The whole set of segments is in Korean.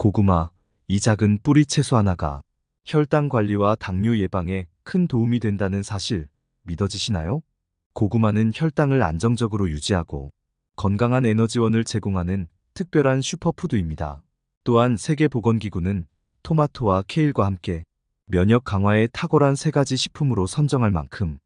고구마, 이 작은 뿌리 채소 하나가 혈당 관리와 당뇨 예방에 큰 도움이 된다는 사실 믿어지시나요? 고구마는 혈당을 안정적으로 유지하고 건강한 에너지원을 제공하는 특별한 슈퍼푸드입니다. 또한 세계보건기구는 토마토와 케일과 함께 면역 강화에 탁월한 세 가지 식품으로 선정할 만큼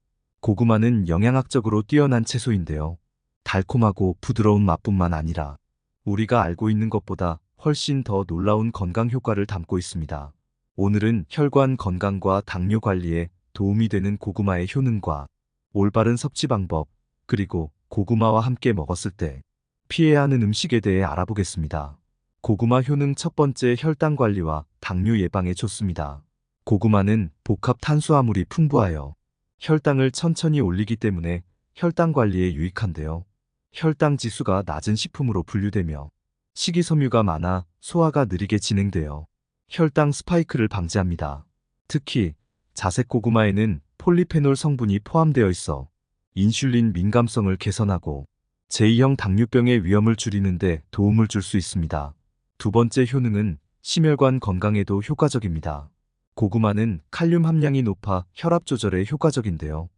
고구마는 영양학적으로 뛰어난 채소인데요. 달콤하고 부드러운 맛뿐만 아니라 우리가 알고 있는 것보다 훨씬 더 놀라운 건강 효과를 담고 있습니다. 오늘은 혈관 건강과 당뇨 관리에 도움이 되는 고구마의 효능과 올바른 섭취 방법, 그리고 고구마와 함께 먹었을 때 피해야 하는 음식에 대해 알아보겠습니다. 고구마 효능 첫 번째 혈당 관리와 당뇨 예방에 좋습니다. 고구마는 복합 탄수화물이 풍부하여 혈당을 천천히 올리기 때문에 혈당 관리에 유익한데요. 혈당 지수가 낮은 식품으로 분류되며 식이섬유가 많아 소화가 느리게 진행되어 혈당 스파이크를 방지합니다. 특히 자색 고구마에는 폴리페놀 성분이 포함되어 있어 인슐린 민감성을 개선하고 제2형 당뇨병의 위험을 줄이는데 도움을 줄 수 있습니다. 두 번째 효능은 심혈관 건강에도 효과적입니다. 고구마는 칼륨 함량이 높아 혈압 조절에 효과적인데요.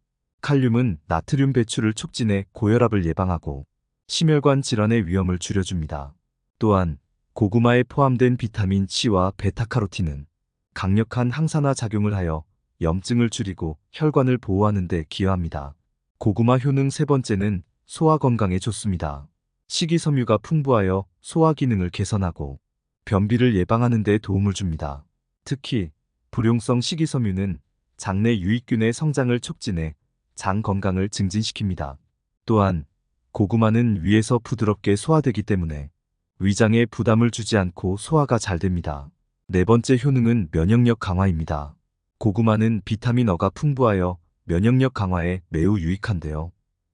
칼륨은 나트륨 배출을 촉진해 고혈압을 예방하고 심혈관 질환의 위험을 줄여줍니다. 또한 고구마에 포함된 비타민 C와 베타카로틴은 강력한 항산화 작용을 하여 염증을 줄이고 혈관을 보호하는 데 기여합니다. 고구마 효능 세 번째는 소화 건강에 좋습니다. 식이섬유가 풍부하여 소화 기능을 개선하고 변비를 예방하는 데 도움을 줍니다. 특히 불용성 식이섬유는 장내 유익균의 성장을 촉진해 장 건강을 증진시킵니다. 또한 고구마는 위에서 부드럽게 소화되기 때문에 위장에 부담을 주지 않고 소화가 잘 됩니다. 네 번째 효능은 면역력 강화입니다. 고구마는 비타민 어가 풍부하여 면역력 강화에 매우 유익한데요.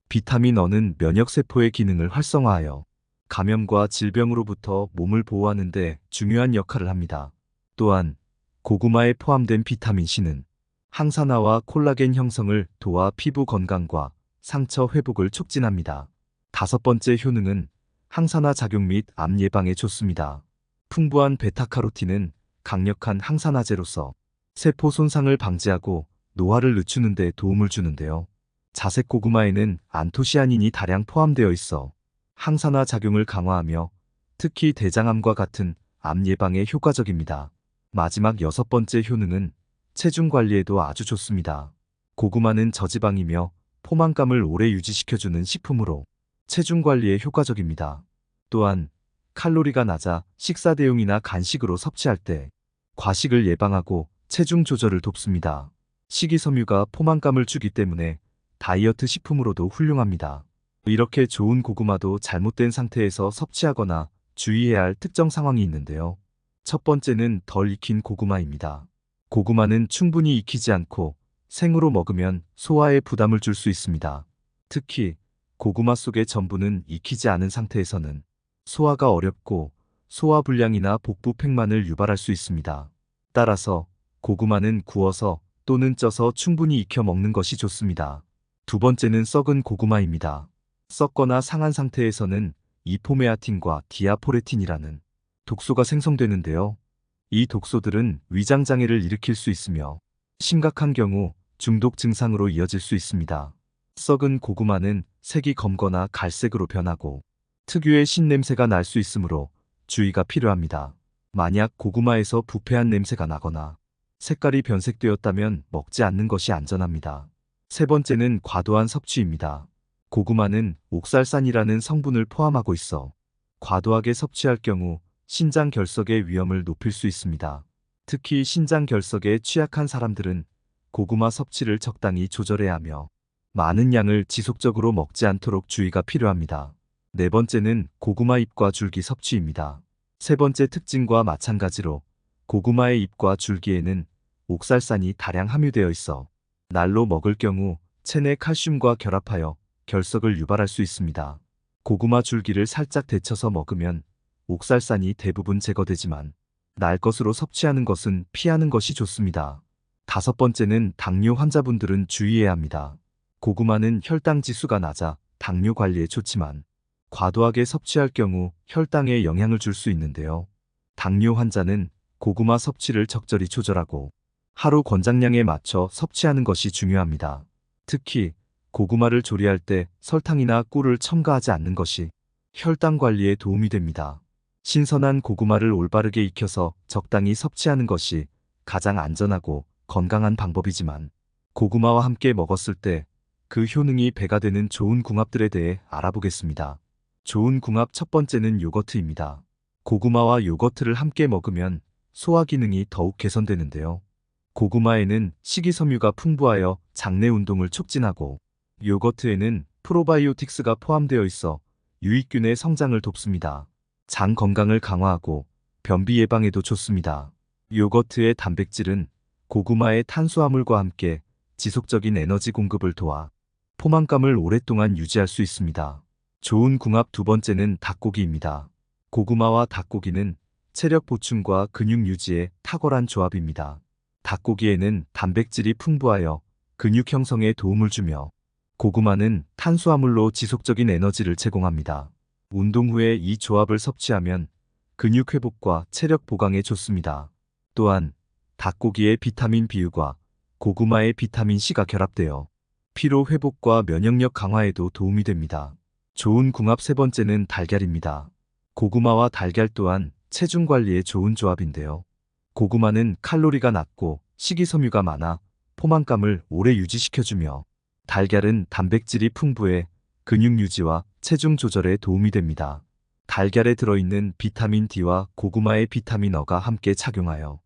비타민 어는 면역세포의 기능을 활성화하여 감염과 질병으로부터 몸을 보호하는 데 중요한 역할을 합니다. 또한 고구마에 포함된 비타민 C는 항산화와 콜라겐 형성을 도와 피부 건강과 상처 회복을 촉진합니다. 다섯 번째 효능은 항산화 작용 및 암 예방에 좋습니다. 풍부한 베타카로틴은 강력한 항산화제로서 세포 손상을 방지하고 노화를 늦추는 데 도움을 주는데요. 자색 고구마에는 안토시아닌이 다량 포함되어 있어 항산화 작용을 강화하며 특히 대장암과 같은 암 예방에 효과적입니다. 마지막 여섯 번째 효능은 체중 관리에도 아주 좋습니다. 고구마는 저지방이며 포만감을 오래 유지시켜주는 식품으로 체중 관리에 효과적입니다. 또한 칼로리가 낮아 식사 대용이나 간식으로 섭취할 때 과식을 예방하고 체중 조절을 돕습니다. 식이섬유가 포만감을 주기 때문에 다이어트 식품으로도 훌륭합니다. 이렇게 좋은 고구마도 잘못된 상태에서 섭취하거나 주의해야 할 특정 상황이 있는데요. 첫 번째는 덜 익힌 고구마입니다. 고구마는 충분히 익히지 않고 생으로 먹으면 소화에 부담을 줄 수 있습니다. 특히 고구마 속의 전부는 익히지 않은 상태에서는 소화가 어렵고 소화불량이나 복부 팽만을 유발할 수 있습니다. 따라서 고구마는 구워서 또는 쪄서 충분히 익혀 먹는 것이 좋습니다. 두 번째는 썩은 고구마입니다. 썩거나 상한 상태에서는 이포메아틴과 디아포레틴이라는 독소가 생성되는데요. 이 독소들은 위장장애를 일으킬 수 있으며 심각한 경우 중독 증상으로 이어질 수 있습니다. 썩은 고구마는 색이 검거나 갈색으로 변하고 특유의 신냄새가 날 수 있으므로 주의가 필요합니다. 만약 고구마에서 부패한 냄새가 나거나 색깔이 변색되었다면 먹지 않는 것이 안전합니다. 세 번째는 과도한 섭취입니다. 고구마는 옥살산이라는 성분을 포함하고 있어 과도하게 섭취할 경우 신장 결석의 위험을 높일 수 있습니다. 특히 신장 결석에 취약한 사람들은 고구마 섭취를 적당히 조절해야 하며 많은 양을 지속적으로 먹지 않도록 주의가 필요합니다. 네 번째는 고구마 잎과 줄기 섭취입니다. 세 번째 특징과 마찬가지로 고구마의 잎과 줄기에는 옥살산이 다량 함유되어 있어 날로 먹을 경우 체내 칼슘과 결합하여 결석을 유발할 수 있습니다. 고구마 줄기를 살짝 데쳐서 먹으면 옥살산이 대부분 제거되지만 날 것으로 섭취하는 것은 피하는 것이 좋습니다. 다섯 번째는 당뇨 환자분들은 주의해야 합니다. 고구마는 혈당 지수가 낮아 당뇨 관리에 좋지만 과도하게 섭취할 경우 혈당에 영향을 줄 수 있는데요. 당뇨 환자는 고구마 섭취를 적절히 조절하고 하루 권장량에 맞춰 섭취하는 것이 중요합니다. 특히 고구마를 조리할 때 설탕이나 꿀을 첨가하지 않는 것이 혈당 관리에 도움이 됩니다. 신선한 고구마를 올바르게 익혀서 적당히 섭취하는 것이 가장 안전하고 건강한 방법이지만 고구마와 함께 먹었을 때 그 효능이 배가 되는 좋은 궁합들에 대해 알아보겠습니다. 좋은 궁합 첫 번째는 요거트입니다. 고구마와 요거트를 함께 먹으면 소화 기능이 더욱 개선되는데요. 고구마에는 식이섬유가 풍부하여 장내 운동을 촉진하고 요거트에는 프로바이오틱스가 포함되어 있어 유익균의 성장을 돕습니다. 장 건강을 강화하고 변비 예방에도 좋습니다. 요거트의 단백질은 고구마의 탄수화물과 함께 지속적인 에너지 공급을 도와 포만감을 오랫동안 유지할 수 있습니다. 좋은 궁합 두 번째는 닭고기입니다. 고구마와 닭고기는 체력 보충과 근육 유지에 탁월한 조합입니다. 닭고기에는 단백질이 풍부하여 근육 형성에 도움을 주며 고구마는 탄수화물로 지속적인 에너지를 제공합니다. 운동 후에 이 조합을 섭취하면 근육 회복과 체력 보강에 좋습니다. 또한 닭고기의 비타민 B유과 고구마의 비타민 C가 결합되어 피로 회복과 면역력 강화에도 도움이 됩니다. 좋은 궁합 세 번째는 달걀입니다. 고구마와 달걀 또한 체중 관리에 좋은 조합인데요. 고구마는 칼로리가 낮고 식이섬유가 많아 포만감을 오래 유지시켜주며 달걀은 단백질이 풍부해 근육 유지와 체중 조절에 도움이 됩니다. 달걀에 들어있는 비타민 D와 고구마의 비타민 어가 함께 착용하여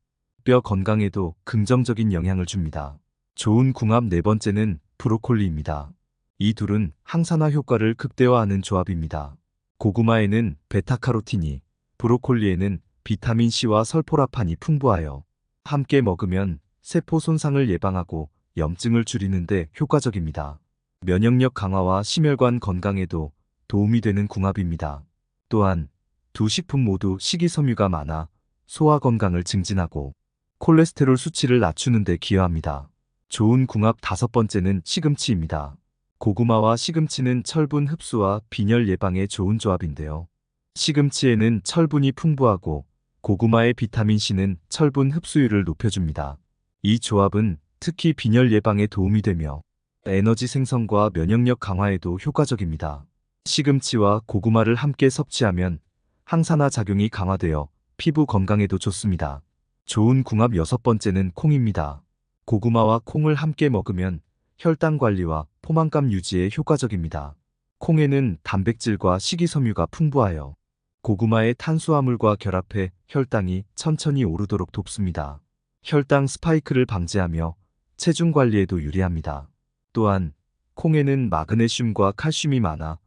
뼈 건강에도 긍정적인 영향을 줍니다. 좋은 궁합 네 번째는 브로콜리입니다. 이 둘은 항산화 효과를 극대화하는 조합입니다. 고구마에는 베타카로틴이, 브로콜리에는 비타민 C와 설포라판이 풍부하여 함께 먹으면 세포 손상을 예방하고 염증을 줄이는데 효과적입니다. 면역력 강화와 심혈관 건강에도 도움이 되는 궁합입니다. 또한 두 식품 모두 식이섬유가 많아 소화 건강을 증진하고 콜레스테롤 수치를 낮추는 데 기여합니다. 좋은 궁합 다섯 번째는 시금치입니다. 고구마와 시금치는 철분 흡수와 빈혈 예방에 좋은 조합인데요. 시금치에는 철분이 풍부하고 고구마의 비타민 C는 철분 흡수율을 높여줍니다. 이 조합은 특히 빈혈 예방에 도움이 되며 에너지 생성과 면역력 강화에도 효과적입니다. 시금치와 고구마를 함께 섭취하면 항산화 작용이 강화되어 피부 건강에도 좋습니다. 좋은 궁합 여섯 번째는 콩입니다. 고구마와 콩을 함께 먹으면 혈당 관리와 포만감 유지에 효과적입니다. 콩에는 단백질과 식이섬유가 풍부하여 고구마의 탄수화물과 결합해 혈당이 천천히 오르도록 돕습니다. 혈당 스파이크를 방지하며 체중 관리에도 유리합니다. 또한 콩에는 마그네슘과 칼슘이 많아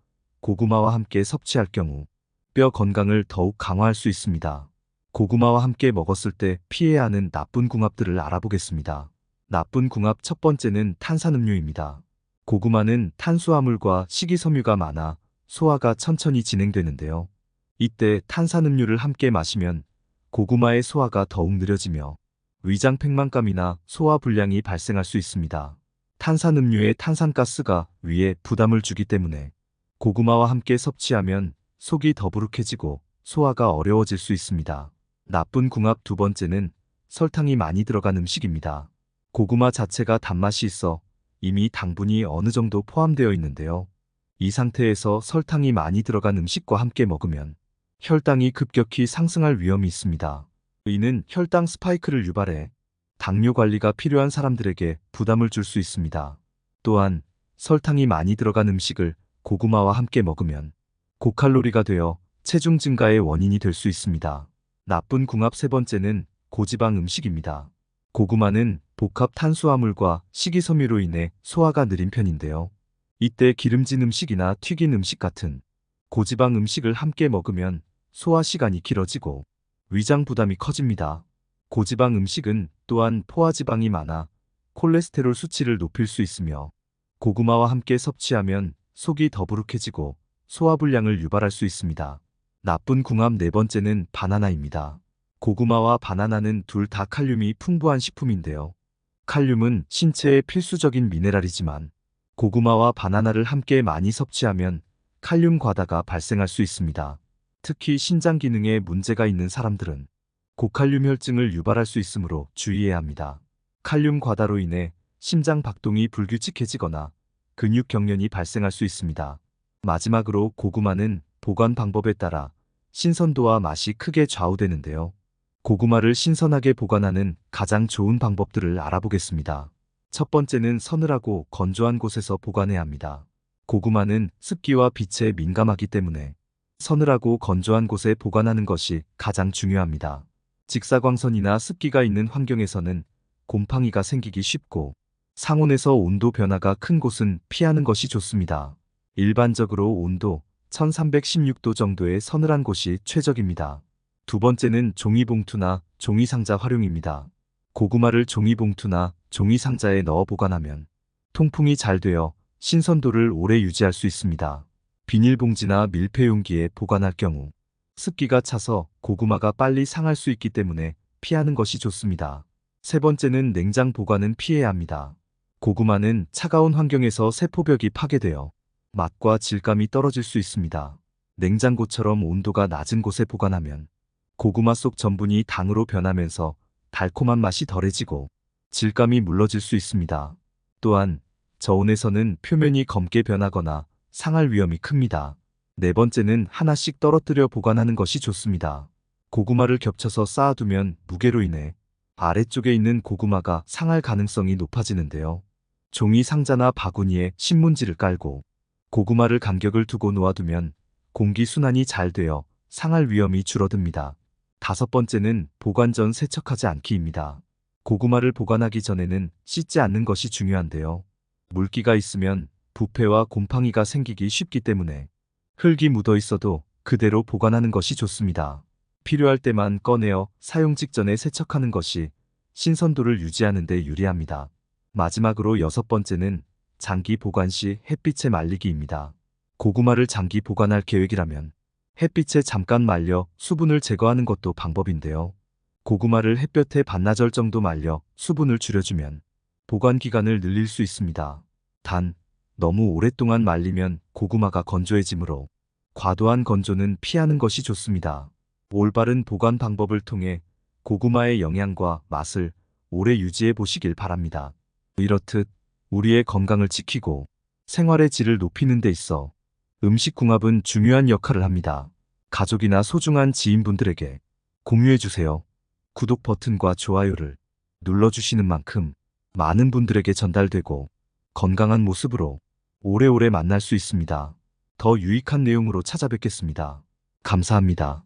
고구마와 함께 섭취할 경우 뼈 건강을 더욱 강화할 수 있습니다. 고구마와 함께 먹었을 때 피해야 하는 나쁜 궁합들을 알아보겠습니다. 나쁜 궁합 첫 번째는 탄산음료입니다. 고구마는 탄수화물과 식이섬유가 많아 소화가 천천히 진행되는데요. 이때 탄산음료를 함께 마시면 고구마의 소화가 더욱 느려지며 위장 팽만감이나 소화 불량이 발생할 수 있습니다. 탄산음료의 탄산가스가 위에 부담을 주기 때문에 고구마와 함께 섭취하면 속이 더부룩해지고 소화가 어려워질 수 있습니다. 나쁜 궁합 두 번째는 설탕이 많이 들어간 음식입니다. 고구마 자체가 단맛이 있어 이미 당분이 어느 정도 포함되어 있는데요. 이 상태에서 설탕이 많이 들어간 음식과 함께 먹으면 혈당이 급격히 상승할 위험이 있습니다. 이는 혈당 스파이크를 유발해 당뇨 관리가 필요한 사람들에게 부담을 줄 수 있습니다. 또한 설탕이 많이 들어간 음식을 고구마와 함께 먹으면 고칼로리가 되어 체중 증가의 원인이 될 수 있습니다. 나쁜 궁합 세 번째는 고지방 음식입니다. 고구마는 복합 탄수화물과 식이섬유로 인해 소화가 느린 편인데요. 이때 기름진 음식이나 튀긴 음식 같은 고지방 음식을 함께 먹으면 소화 시간이 길어지고 위장 부담이 커집니다. 고지방 음식은 또한 포화지방이 많아 콜레스테롤 수치를 높일 수 있으며 고구마와 함께 섭취하면 속이 더부룩해지고 소화불량을 유발할 수 있습니다. 나쁜 궁합 네 번째는 바나나입니다. 고구마와 바나나는 둘 다 칼륨이 풍부한 식품인데요. 칼륨은 신체의 필수적인 미네랄이지만 고구마와 바나나를 함께 많이 섭취하면 칼륨 과다가 발생할 수 있습니다. 특히 신장 기능에 문제가 있는 사람들은 고칼륨 혈증을 유발할 수 있으므로 주의해야 합니다. 칼륨 과다로 인해 심장 박동이 불규칙해지거나 근육 경련이 발생할 수 있습니다. 마지막으로 고구마는 보관 방법에 따라 신선도와 맛이 크게 좌우되는데요. 고구마를 신선하게 보관하는 가장 좋은 방법들을 알아보겠습니다. 첫 번째는 서늘하고 건조한 곳에서 보관해야 합니다. 고구마는 습기와 빛에 민감하기 때문에 서늘하고 건조한 곳에 보관하는 것이 가장 중요합니다. 직사광선이나 습기가 있는 환경에서는 곰팡이가 생기기 쉽고 상온에서 온도 변화가 큰 곳은 피하는 것이 좋습니다. 일반적으로 온도 1316도 정도의 서늘한 곳이 최적입니다. 두 번째는 종이봉투나 종이상자 활용입니다. 고구마를 종이봉투나 종이상자에 넣어 보관하면 통풍이 잘 되어 신선도를 오래 유지할 수 있습니다. 비닐봉지나 밀폐용기에 보관할 경우 습기가 차서 고구마가 빨리 상할 수 있기 때문에 피하는 것이 좋습니다. 세 번째는 냉장 보관은 피해야 합니다. 고구마는 차가운 환경에서 세포벽이 파괴되어 맛과 질감이 떨어질 수 있습니다. 냉장고처럼 온도가 낮은 곳에 보관하면 고구마 속 전분이 당으로 변하면서 달콤한 맛이 덜해지고 질감이 물러질 수 있습니다. 또한 저온에서는 표면이 검게 변하거나 상할 위험이 큽니다. 네 번째는 하나씩 떨어뜨려 보관하는 것이 좋습니다. 고구마를 겹쳐서 쌓아두면 무게로 인해 아래쪽에 있는 고구마가 상할 가능성이 높아지는데요. 종이 상자나 바구니에 신문지를 깔고 고구마를 간격을 두고 놓아두면 공기 순환이 잘 되어 상할 위험이 줄어듭니다. 다섯 번째는 보관 전 세척하지 않기입니다. 고구마를 보관하기 전에는 씻지 않는 것이 중요한데요. 물기가 있으면 부패와 곰팡이가 생기기 쉽기 때문에 흙이 묻어 있어도 그대로 보관하는 것이 좋습니다. 필요할 때만 꺼내어 사용 직전에 세척하는 것이 신선도를 유지하는 데 유리합니다. 마지막으로 여섯 번째는 장기 보관 시 햇빛에 말리기입니다. 고구마를 장기 보관할 계획이라면 햇빛에 잠깐 말려 수분을 제거하는 것도 방법인데요. 고구마를 햇볕에 반나절 정도 말려 수분을 줄여주면 보관 기간을 늘릴 수 있습니다. 단, 너무 오랫동안 말리면 고구마가 건조해지므로 과도한 건조는 피하는 것이 좋습니다. 올바른 보관 방법을 통해 고구마의 영양과 맛을 오래 유지해 보시길 바랍니다. 이렇듯 우리의 건강을 지키고 생활의 질을 높이는 데 있어 음식 궁합은 중요한 역할을 합니다. 가족이나 소중한 지인분들에게 공유해 주세요. 구독 버튼과 좋아요를 눌러주시는 만큼 많은 분들에게 전달되고 건강한 모습으로 오래오래 만날 수 있습니다. 더 유익한 내용으로 찾아뵙겠습니다. 감사합니다.